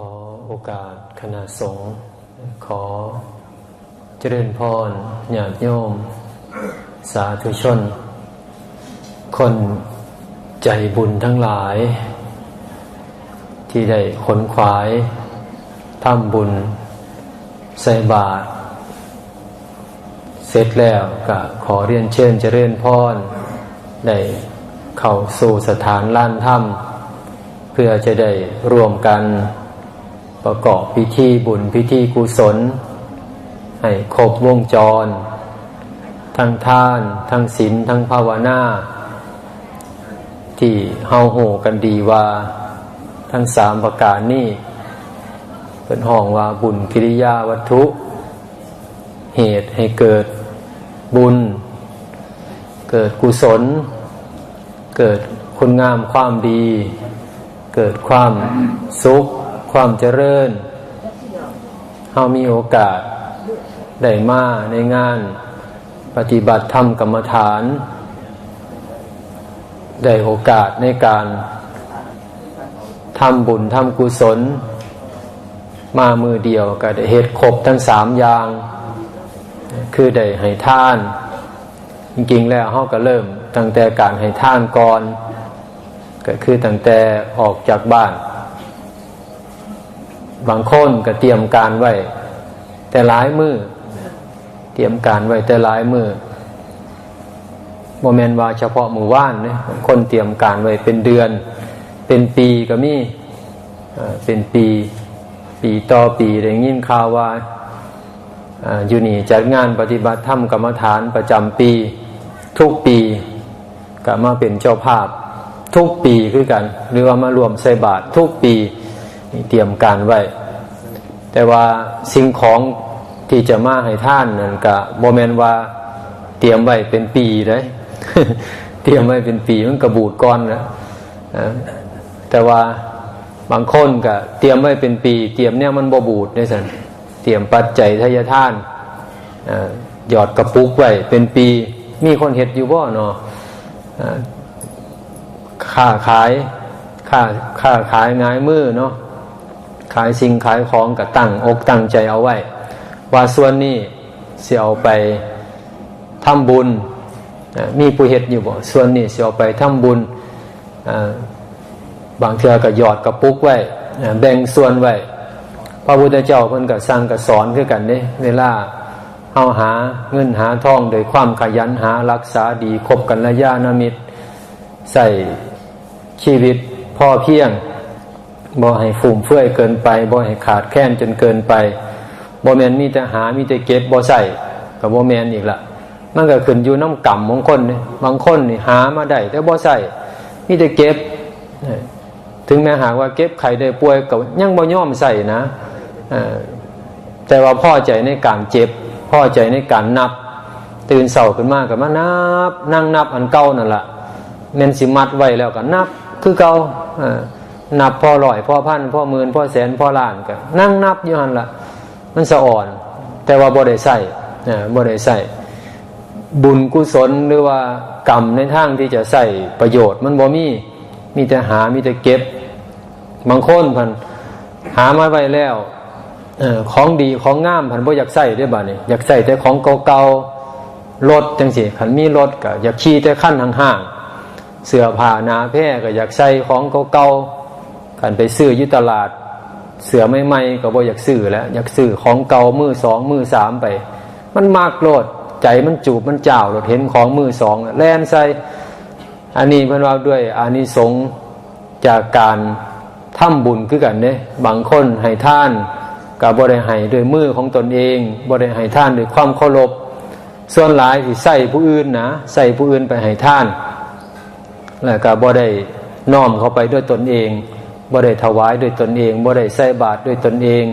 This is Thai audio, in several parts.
ขอโอกาสคณะสงฆ์ขอเจริญพรญาติโยม สาธุชน คนใจบุญทั้งหลาย ที่ได้ขนขวายทำบุญ ใส่บาตรเสร็จแล้วก็ขอเรียนเชิญเจริญพรได้เข้าสู่สถานล้านถ้ำเพื่อจะได้รวมกัน ประกอบพิธีบุญพิธีกุศล ให้ครบวงจร ทั้งทาน ทั้งศีลทั้งภาวนาที่เฮาโหกันดีว่า ทั้งสามประการนี้เป็นห้องว่าบุญกิริยาวัตถุ เหตุให้เกิดบุญ เกิดกุศล เกิดคุณงามความดี เกิดความสุข ความเจริญเฮามีโอกาสได้มาในงานปฏิบัติธรรมกรรมฐาน ได้โอกาสในการทำบุญทำกุศล มามือเดียวก็ได้เหตุครบทั้งสามอย่าง คือได้ให้ท่าน จริงๆแล้วเขาก็เริ่มตั้งแต่การให้ท่านก่อน ก็คือตั้งแต่ออกจากบ้าน บางคนก็เตรียมการไว้ แต่หลายมือเตรียมการไว้แต่หลายมือโมเมนว่าเฉพาะมือว่านเนี่ยคนเตรียมการไว้เป็นเดือน เป็นปีก็มีเป็นปี ปีต่อปีได้ยินข่าวว่าอยู่นี่จัดงานปฏิบัติธรรมกรรมฐานประจำปี ทุกปีก็มาเป็นเจ้าภาพ ทุกปีคือกัน หรือว่ามารวมใส่บาตรทุกปี เตรียมการไว้ แต่ว่าสิ่งของที่จะมาให้ท่านนั่นก็โมเมนว่าเตรียมไว้เป็นปีเลยเตรียมไว้เป็นปีมันกระบูดก้อนนะแต่ว่าบางคนก็เตรียมไว้เป็นปี เตรียมเนี่ยมันบบูดเนี่ยสันเตรียมปัจจัยทายท่านหยอดกระปุกไว้เป็นปี มีคนเห็ดอยู่บ่เนาะค่าขายค่าค่าขายง่ายมือเนาะ ขายสิ่งขายของกับตั้งอกตั้งใจเอาไว้ ว่าส่วนนี้เสียเอาไปทำบุญมีผู้เห็ดอยู่บ่ส่วนนี้เสียเอาไปทำบุญบางเทือก็หยอดกระปุกไว้แบ่งส่วนไว้พระพุทธเจ้าเพิ่นก็สั่งก็สอนคือกันเด้เวลาเฮาหาเงินหาทองโดยความขยันหารักษาดีคบกันระยะนามิตรใส่ชีวิตพ่อเพียง บ่ให้ฟุ่มเฟือยเกินไปบ่ให้ขาดแคลนจนเกินไปบ่แมนมีแต่หามีแต่เก็บบ่ใส่กับบ่แมนอีกละมันก็ขึ้นอยู่น้ำกรรมของคนนี่บางคนนี่หามาได้แต่บ่ใส่มีแต่เก็บ ถึงแม้หากว่าเก็บไข่ได้ป่วยก็ยังบ่ย่อมใส่นะแต่ว่าพ่อใจในการเจ็บพ่อใจในการนับ ตื่นเสาขึ้นมากับมานับ นั่งนับอันเก่านั่นแหละเมนสิมัดไว้แล้วก็นับ คือเก่า นับพ่อลอยพ่อพันพ่อหมื่นพ่อแสนพ่อล้านก็นั่งนับอยู่หันละมันสะอ่อน แต่ว่าบ่ได้ใส่บ่ได้ใส่บุญกุศลหรือว่ากรรมในทางที่จะใส่ประโยชน์ มันบ่มีมีแต่หามีแต่เก็บ บางคนพันหามาไว้แล้วของดีของงามพันบ่อยากใส่ได้บ่เนี่อยากใส่แต่ของเก่าๆรถจังสิขันมีรถก็อยากขี่แต่ขั้นห่างๆเสื้อผ้าหนาแพร่ก็อยากใส่ของเก่าๆันไปซื้อยุตลาด เสือใหม่ก็บ่อยากซื้อแล้ว อยากซื้อของเก่ามือสองมือสามไป มันมากโลดใจมันจูบมันเจ้าเราเห็นของมือสองแล่นใส่อันนี้เพื่อนว่าด้วยอานิสงส์จากการทำบุญคือกันเนี่ยบางคนให้ท่านกับบริหายด้วยมือของตนเองบริหายท่านด้วยความเคารพส่วนหลายที่ใส่ผู้อื่นนะใส่ผู้อื่นไปให้ท่าน แล้วก็บ่ได้น้อมเข้าไปด้วยตนเอง บ่ได้ถวายด้วยตนเองบ่ได้ใส่บาตรด้วยตนเอง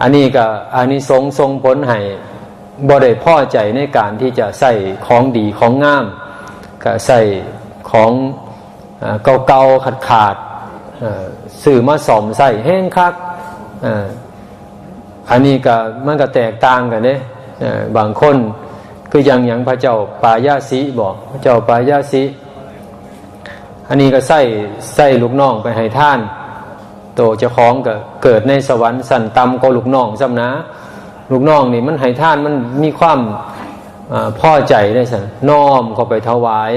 อันนี้ก็อันนี้ทรงทรงผลให้บ่ได้พ่อใจในการที่จะใส่ของดีของงามก็ใส่ของเก่าๆขาดขาดสื่อมาสอมใส่แห้งคักอันนี้ก็มันก็แตกต่างกันเนี่ยบางคนคืออย่างอย่างพระเจ้าปายาสีบอกพระเจ้าปายาสี อันนี้ก็ใส่ใส่ลูกน้องไปให้ท่าน โตเจ้าของก็เกิดในสวรรค์สันต่ำก็ลูกน้องซ้ำนะ ลูกน้องนี่มันให้ท่านมันมีความอพ่อใจได้สันน้อมเขาไปถวาย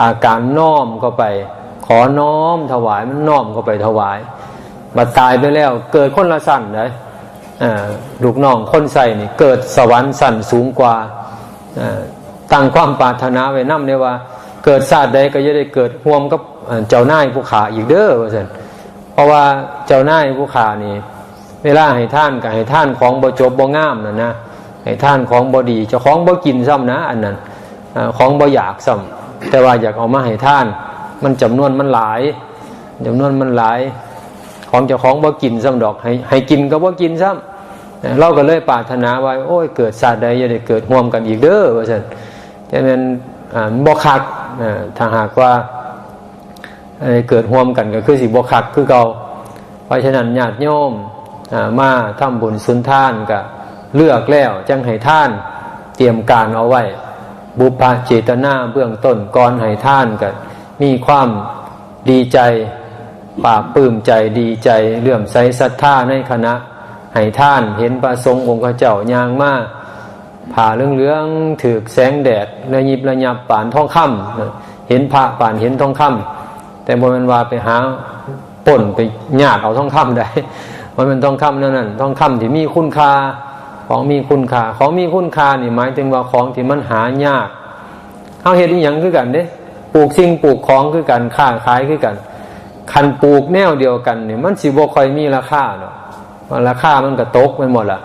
อาการน้อมเขาไป ขอน้อมถวายมันน้อมเขาไปถวายบัดตายไปแล้วเกิดคนละสั่นเลยลูกน้องคนใส่นี่เกิดสวรรค์สั่นสูงกว่าตั้งความปรารถนาไว้นำได้ว่า เกิดชาสติใดก็จะได้เกิดร่วมกับเจ้าหนายผู้ขาอีกเด้อว่าซั่นเพราะว่าเจ้าหนายผู้ขานี่ เวลาให้ท่านกับให้ท่านของบ่จบบ่งามน่ะนะให้ท่านของบ่ดีเจ้าของบ่กินซ้ำนะ อันนั้นอาของบ่อยากซ้ำแต่ว่าอยากเอามาให้ท่าน มันจำนวนมันหลายจำนวนมันหลาย ของเจ้าของบ่กินซ้ำดอกให้ให้กินก็บ่กินซ้ำเราก็เลยปรารถนาไว้โอ้ยเกิดชาสติใดอย่าได้เกิดร่วมกันอีกเด้อว่าซั่นแต่มันบ่คัก ถ้าหากว่าเกิดร่วมกันก็คือสิบ่คักคือเก่าเพราะฉะนั้นญาติโยมอ่ามาทำบุญสุนทานก็เลือกแล้วจังให้ท่านเตรียมการเอาไว้ บุพเจตนาเบื้องต้นก่อนให้ท่านก็มีความดีใจปราบปลื้มใจดีใจเลื่อมใสศรัทธาในคณะให้ท่านเห็นประสงค์องค์เจ้ายางมาก ผ่าเรื่องเรื่องถือแสงแดดระยิบระยับป่านทองคำเห็นพระป่านเห็นทองคำแต่บนมันว่าไปหาป่นไปญาติเอาทองคำได้มันเป็นทองคำนั่นนั่นทองคำที่มีคุณค่าของมีคุณค่าของมีคุณค่านี่หมายถึงว่าของที่มันหายากเขาเห็นอหย่างคือกันเด้ปลูกสิ่งปลูกของคือกันค้าขายคือกันคันปลูกแนวเดียวกันเนี่ยมันสิบ่ค่อยมีราคาเนาะราคามันก็ตกไปหมดละ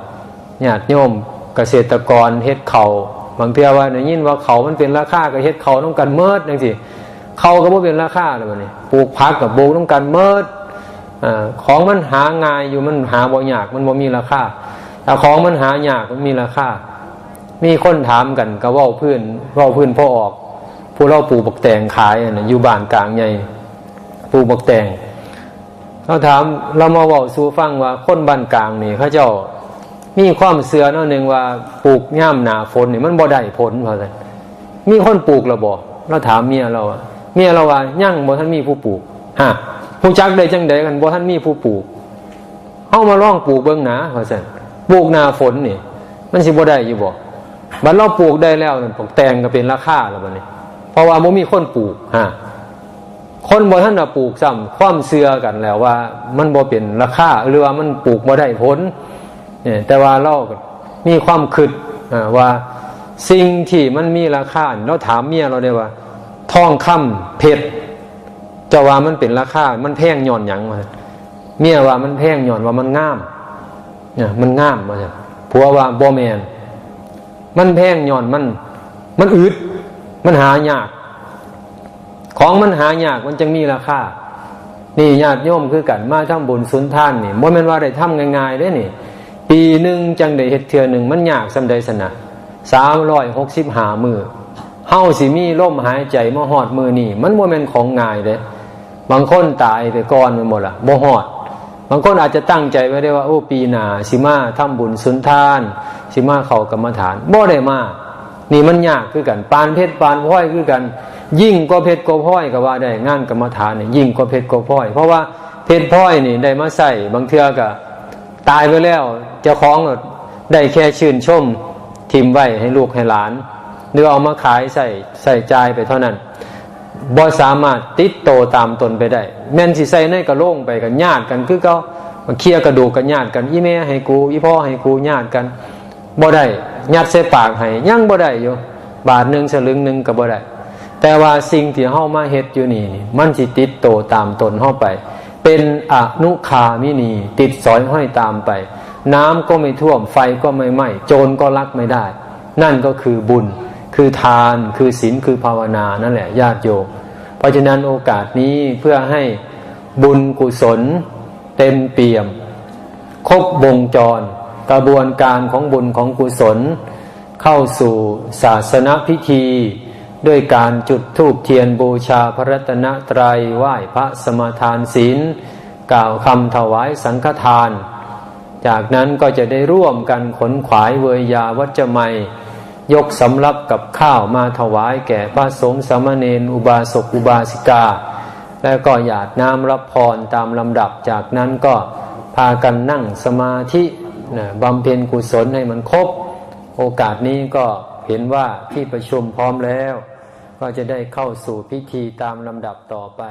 ญาติโยม เกษตรกรเฮ็ดเขาบางเทีว่าได้ยินว่าเขามันเป็นราคาก็เฮ็ดเขาต้องกันเมิดจังซี่เขาก็บ่เป็นราคาเลยบัดนี้ปลูกผักกับปลูกต้องกันเมิดอ่าของมันหาง่ายอยู่มันหาบ่ยากมันบ่มีราคาแต่ของมันหายากมันมีราคามีคนถามกันก็ว่าพื้นว่าพื้นพ่อออก ผู้เล่าปลูกบักแตงขายน่ะอยู่บ้านกลางใหญ่ปลูกบักแตงเขาถามเรามาว่าสู่ฟังว่าคนบ้านกลางนี่เขาเจ้า มีความเสือเนาะหนึ่งว่าปลูกย่ามหนาฝนนี่มันบ่ได้ผลเพราะอะไรมีคนปลูกระบ่เราถามเมียเราเมียเราว่ายั่งบ่ท่านมีผู้ปลูกฮะผู้จักได้จังใดกันบ่ท่านมีผู้ปลูกเฮามาล่องปลูกเบิ่งหนาว่าซั่นปลูกหนาฝนนี่มันสิบ่ได้อยู่บ่บัดเราปลูกได้แล้วนั่นปลูกแตงก็เป็นราคาแล้วบัดนี้ เพราะว่าบ่มีคนปลูกฮะคนบ่ท่านน่ะปลูกซ้ำความเชื่อกันแล้วว่า มันบ่เป็นราคาหรือว่ามันปลูกบ่ได้ผล แต่ว่าเราก็มีความคิดว่าสิ่งที่มันมีราคาเราถามเมียเราได้ว่าทองคำเพชรจะว่ามันเป็นราคา มันแพงย้อนหยังว่าเมียว่ามันแพงย้อนว่ามันงามเนี่ยมันงามว่าซั่นผัวว่าบ่แมนมันแพงย่อนมัน มันอึดมันหายาก ของมันหายากมันจึงมีราคา นี่ญาติโยมคือกันมาทำบุญสุนทานนี่บ่แม่นว่าได้ทำง่ายๆเด้นี่ ปีหนึ่งจังได้เฮ็ดเทื่อหนึ่งมันยากสำใดสนะ365มื้อยหกสิบหามือเฮาสิมีลมหายใจมาฮอดมือนี่มันบ่แม่นของง่ายเด้บางคนตายไปก่อนไปหมดล่ะบ่ฮอด บางคนอาจจะตั้งใจไว้ได้ว่าโอ้ปีหนาสิมาทำบุญสุนทานสิมาเข้ากรรมฐานบ่ได้มานี่มันยากคือกันปานเพชรปานพ้อยคือกัน ยิ่งกว่าเพชรกว่าพ้อยก็ว่าได้งานกรรมฐานนี่ยิ่งกว่าเพชรกว่าพ้อย เพราะว่าเพชรพ้อยนี่ได้มาใส่บางเทื่อก็ ตายไปแล้วเจ้าของได้แค่ชื่นชมทิมไว้ให้ลูกให้หลาน หรือเอามาขายใส่ใส่จ่ายไปเท่านั้นบ่สามารถติดโตตามตนไปได้ แม่นสิใส่ในกระโหลงไปกันญาติกันคือเขามาเคลียกระดูกกันญาติกันอีแม่ให้กูอีพ่อให้กูญาติกันบ่ได้ยัดใส่ปากให้ยั่งบ่ได้อยู่บาทหนึ่งสลึงหนึ่งก็บ่ได้แต่ว่าสิ่งที่เฮามาเฮ็ดอยู่นี่ มันสิติดโตตามตนเฮาไป เป็นอนุคามินี ติดสอยห้อยตามไป น้ำก็ไม่ท่วมไฟก็ไม่ไหม้โจรก็ลักไม่ได้ นั่นก็คือบุญ คือทาน คือศีลคือภาวนานั่นแหละญาติโยมเพราะฉะนั้นโอกาสนี้เพื่อให้บุญกุศล เต็มเปี่ยม ครบวงจร กระบวนการของบุญของกุศล เข้าสู่ศาสนพิธี ด้วยการจุดธูปเทียนบูชาพระรัตนตรัยไหว้พระสมทานศีล กล่าวคำถวายสังฆทาน จากนั้นก็จะได้ร่วมกันขนขวายเวยยาวัจไมยยกสำรับกับข้าวมาถวายแก่พระสงฆ์สามเณรอุบาสกอุบาสิกา แล้วก็หยาดน้ำรับพรตามลำดับจากนั้นก็พากันนั่งสมาธิบำเพ็ญกุศลให้มันครบ โอกาสนี้ก็ เห็นว่าที่ประชุมพร้อมแล้ว ก็จะได้เข้าสู่พิธีตามลำดับต่อไป